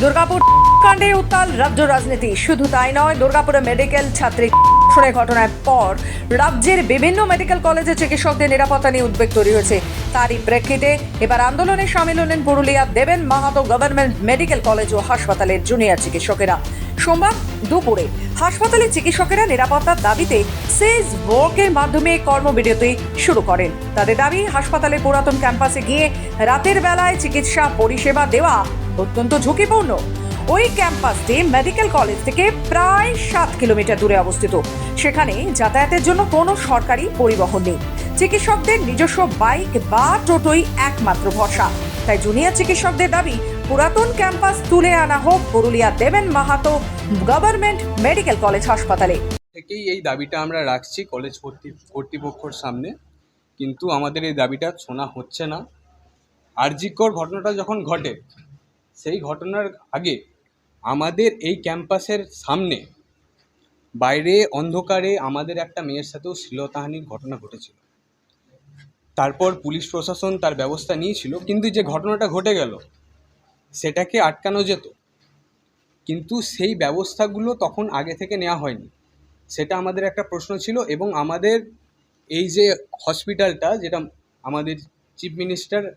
দুর্গাপুর কাণ্ডে উত্তাল রাজ্য রাজনীতি। শুধু তাই নয়, দুর্গাপুরে মেডিকেল ছাত্রী ঘটনার পর রাজ্যের বিভিন্ন মেডিকেল কলেজে চিকিৎসকদের নিরাপত্তা নিয়ে উদ্বেগ তৈরি হয়েছে। তারই প্রেক্ষিতে এবার আন্দোলনে সামিল হলেন Purulia Deben Mahato government medical college ও হাসপাতালের জুনিয়র চিকিৎসকেরা। সোমবার দুপুরে হাসপাতালের চিকিৎসকেরা নিরাপত্তার দাবিতে সেজ ওয়ার্কের মাধ্যমে কর্মবিরতি শুরু করেন। তাদের দাবি, হাসপাতালের পুরাতন ক্যাম্পাসে গিয়ে রাতের বেলায় চিকিৎসা পরিষেবা দেওয়া অত্যন্ত ঝুঁকিপূর্ণ। ওই ক্যাম্পাসটি মেডিকেল কলেজ থেকে প্রায় সাত কিলোমিটার দূরে অবস্থিত। সেখানে যাতায়াতের জন্য কোনো সরকারি পরিবহন নেই। চিকিৎসকদের নিজস্ব বাইক বা টোটোই একমাত্র ভরসা। তাই জুনিয়র চিকিৎসকদের দাবি, পুরাতন ক্যাম্পাস তুলে আনা হোক Purulia Deben Mahato government medical college হাসপাতালে। থেকেই এই দাবিটা আমরা রাখছি কলেজ কর্তৃ- কর্তৃপক্ষর সামনে। কিন্তু আমাদের এই দাবিটা শোনা হচ্ছে না। আরজিকর ঘটনাটা যখন ঘটে, সেই ঘটনার আগে আমাদের এই ক্যাম্পাসের সামনে, বাইরে অন্ধকারে আমাদের একটা মেয়ের সাথেও শ্লীলতাহানির ঘটনা ঘটেছিল। তারপর পুলিশ প্রশাসন তার ব্যবস্থা নিয়েছিল, কিন্তু যে ঘটনাটা ঘটে গেল, সেটাকে আটকানো যেত। কিন্তু সেই ব্যবস্থাগুলো তখন আগে থেকে নেওয়া হয়নি। সেটা আমাদের একটা প্রশ্ন ছিল এবং আমাদের এই যে হসপিটালটা, যেটা আমাদের চিফ মিনিস্টার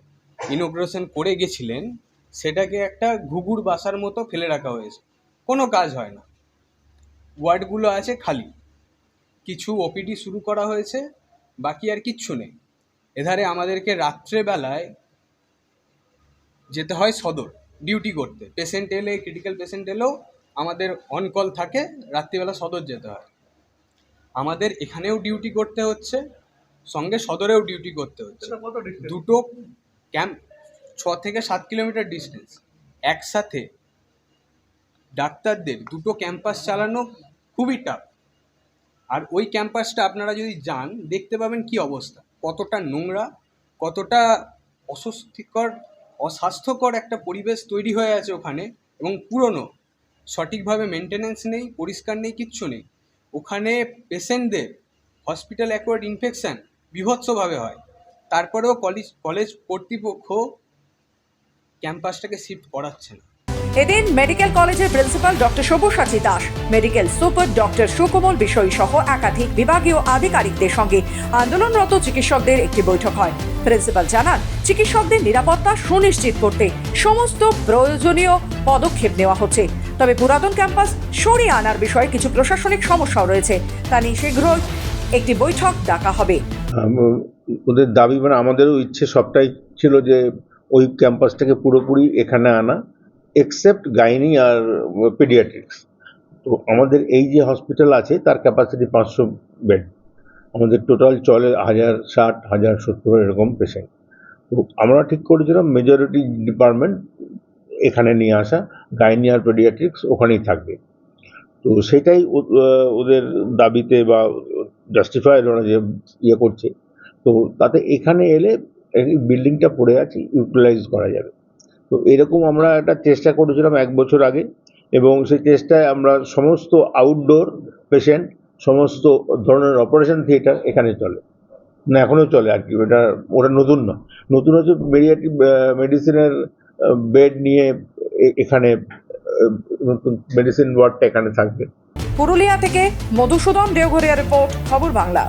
ইনোগ্রেশন করে গেছিলেন, সেটাকে একটা ঘুঘুর বাসার মতো ফেলে রাখা হয়েছে। কোনো কাজ হয় না। ওয়ার্ডগুলো আছে খালি। কিছু ওপিডি শুরু করা হয়েছে, বাকি আর কিচ্ছু নেই। এধারে আমাদেরকে রাত্রেবেলায় যেতে হয় সদর ডিউটি করতে। পেশেন্ট এলে ক্রিটিক্যাল পেশেন্ট এলেও আমাদের অন কল থাকে রাত্রিবেলা সদর যেতে হয়। আমাদের এখানেও ডিউটি করতে হচ্ছে সঙ্গে সদরেও ডিউটি করতে হচ্ছে। দুটো ক্যাম্প ছ থেকে সাত কিলোমিটার ডিস্টেন্স একসাথে ডাক্তারদের দুটো ক্যাম্পাস চালানো খুবই টাফ আর ওই ক্যাম্পাসটা আপনারা যদি যান দেখতে পাবেন কি অবস্থা। কতটা নোংরা, কতটা অস্বস্তিকর, অস্বাস্থ্যকর একটা পরিবেশ তৈরি হয়ে আছে ওখানে এবং পুরনো। সঠিকভাবে মেনটেনেন্স নেই, পরিষ্কার নেই, কিচ্ছু নেই। ওখানে পেশেন্টদের হসপিটাল অ্যাকোয়ার্ড ইনফেকশান বিভৎসভাবে হয়। তারপরেও কলেজ কলেজ কর্তৃপক্ষ ক্যাম্পাসটাকে শিফট করাচ্ছে না। এদিন মেডিকেল কলেজের principal doctor Sabyasachi Das medical super doctor Sukomal বিষয় সহ একাধিক বিভাগীয় আধিকারিকদের সঙ্গে আন্দোলনরত চিকিৎসকদের একটি বৈঠক হয়। প্রিন্সিপাল জানান, চিকিৎসকদের নিরাপত্তা সুনিশ্চিত করতে সমস্ত প্রয়োজনীয় পদক্ষেপ নেওয়া হচ্ছে। তবে পুরাতন ক্যাম্পাস সরিয়ে আনার বিষয়ে কিছু প্রশাসনিক সমস্যাও রয়েছে। তা নিয়ে শীঘ্রই একটি বৈঠক ডাকা হবে। ওদের দাবি মানে আমাদেরও ইচ্ছে সবটাই ছিল যে ওই ক্যাম্পাসটাকে পুরোপুরি এখানে আনা। এক্সেপ্ট গাইনি আর পেডিয়াট্রিক্স তো আমাদের এই যে হসপিটাল আছে, তার ক্যাপাসিটি পাঁচশো বেড আমাদের টোটাল চলে হাজার ষাট, হাজার সত্তর এরকম পেশেন্ট তো আমরা ঠিক করেছিলাম মেজরিটি ডিপার্টমেন্ট এখানে নিয়ে আসা গাইনি আর পেডিয়াট্রিক্স ওখানেই থাকবে। তো সেটাই ওদের দাবিতে বা জাস্টিফাই ওরা যে ইয়ে করছে। তো তাতে এখানে এলে বিল্ডিংটা পড়ে আছে ইউটিলাইজ করা যাবে। তো এরকম আমরা একটা চেষ্টা করেছিলাম এক বছর আগে এবং সেই চেষ্টায় আমরা সমস্ত আউটডোর পেশেন্ট সমস্ত ধরনের অপারেশন থিয়েটার এখানে চলে। না এখনও চলে আর কি ওটা ওটা নতুন না। নতুন হচ্ছে মেডিয়াটিভ মেডিসিনের বেড নিয়ে এখানে মেডিসিন ওয়ার্ডটা এখানে থাকবে। পুরুলিয়া থেকে মধুসূদন দেওঘরিয়া রিপোর্ট খবর বাংলা।